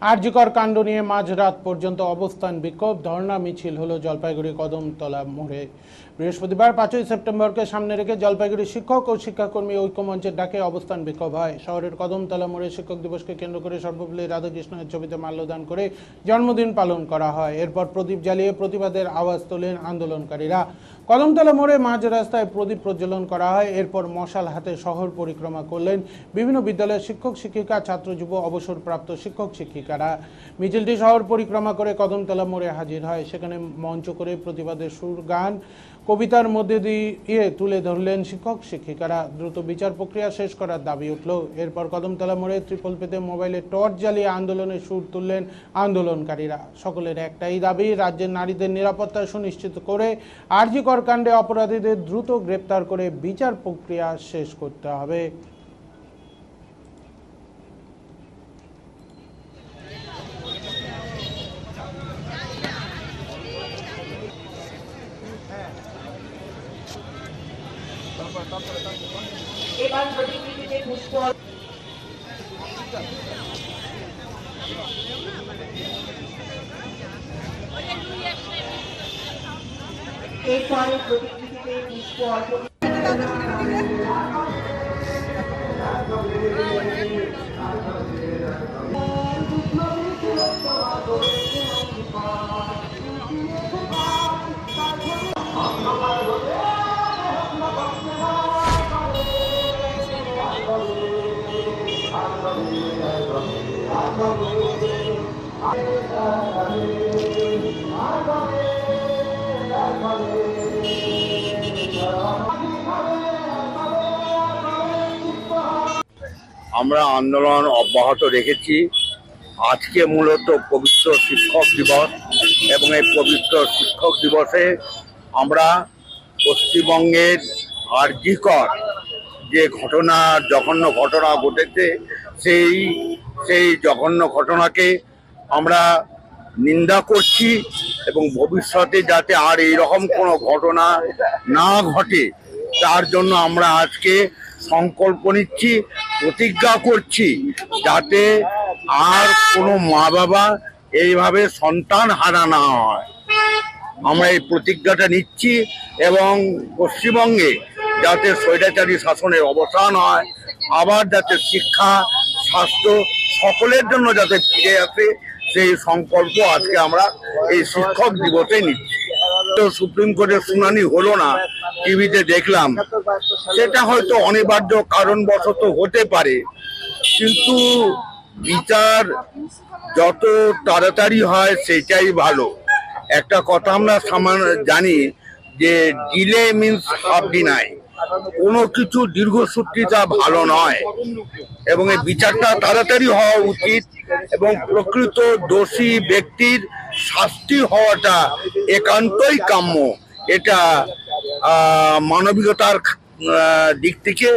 আরজিকর কাণ্ড নিয়ে মাঝরাত পর্যন্ত অবস্থান বিক্ষোভ। ধর্ণা, মিছিল হলো জলপাইগুড়ি কদমতলা মোড়ে। বৃহস্পতিবার পাঁচই সেপ্টেম্বরকে সামনে রেখে জলপাইগুড়ি শিক্ষক ও শিক্ষাকর্মী ঐক্যমঞ্চের ডাকে অবস্থান বিক্ষোভ হয়। শহরের কদমতলা মোড়ে শিক্ষক দিবসকে কেন্দ্র করে সর্বপল্লী রাধাকৃষ্ণের ছবিতে মাল্যদান করে জন্মদিন পালন করা হয়। এরপর প্রদীপ জ্বালিয়ে প্রতিবাদের আওয়াজ তোলেন আন্দোলনকারীরা। কদমতলা মোড়ে মাঝ রাস্তায় প্রদীপ প্রজ্বলন করা হয়। এরপর মশাল হাতে শহর পরিক্রমা করলেন বিভিন্ন বিদ্যালয়ের শিক্ষক, শিক্ষিকা, ছাত্র, যুব, অবসরপ্রাপ্ত শিক্ষক। শিক্ষিকারা মিছিলটি শহর পরিক্রমা করে কদমতলা মোড়ে হাজির হয়। সেখানে মঞ্চ করে প্রতিবাদের সুর, গান, কবিতার মধ্যে দিয়ে তুলে ধরলেন শিক্ষক, শিক্ষিকারা। দ্রুত বিচার প্রক্রিয়া শেষ করার দাবি উঠল। এরপর কদমতলা মোড়ে ত্রিপল পেতে মোবাইলে টর্চ জ্বালিয়ে আন্দোলনের সুর তুললেন আন্দোলনকারীরা। সকলের একটাই দাবি, রাজ্যের নারীদের নিরাপত্তা সুনিশ্চিত করে আরজিকর কাণ্ডে অপরাধীদের দ্রুত গ্রেপ্তার করে বিচার প্রক্রিয়া শেষ করতে হবে। এবার প্রতিকৃতিতে পুষ্প এরপরে প্রতিকৃতিতে পুষ্প অর্পণ আমরা আন্দোলন অব্যাহত রেখেছি। আজকে মূলত পবিত্র শিক্ষক দিবস এবং এই পবিত্র শিক্ষক দিবসে আমরা পশ্চিমবঙ্গের আর্জিকর যে ঘটনা, জঘন্য ঘটনা ঘটেছে, সেই সেই জঘন্য ঘটনাকে আমরা নিন্দা করছি এবং ভবিষ্যতে যাতে আর এইরকম কোনো ঘটনা না ঘটে, তার জন্য আমরা আজকে সংকল্প নিচ্ছি, প্রতিজ্ঞা করছি যাতে আর কোনো মা বাবা এইভাবে সন্তান হারা না হয়। আমরা এই প্রতিজ্ঞাটা নিচ্ছি এবং পশ্চিমবঙ্গে যাতে স্বৈরাচারী শাসনের অবসান হয়, আবার যাতে শিক্ষা, স্বাস্থ্য সকলের জন্য যাতে ফিরে আসে, সেই সংকল্প আজকে আমরা এই শিক্ষক দিবসে নিচ্ছি। সুপ্রিম কোর্টের শুনানি হলো না, টিভিতে দেখলাম। সেটা হয়তো অনিবার্য কারণবশত হতে পারে, কিন্তু বিচার যত তাড়াতাড়ি হয় সেটাই ভালো। একটা কথা আমরা সামান জানি যে ডিলে মিনস হাফ ডিনাই কোনো কিছু দীর্ঘসূত্রিতা ভালো নয়। এবং এই বিচারটা তাড়াতাড়ি হওয়া উচিত এবং প্রকৃত দোষী ব্যক্তির শাস্তি হওয়াটা একান্তই কাম্য। এটা মানবিকতার দিক থেকে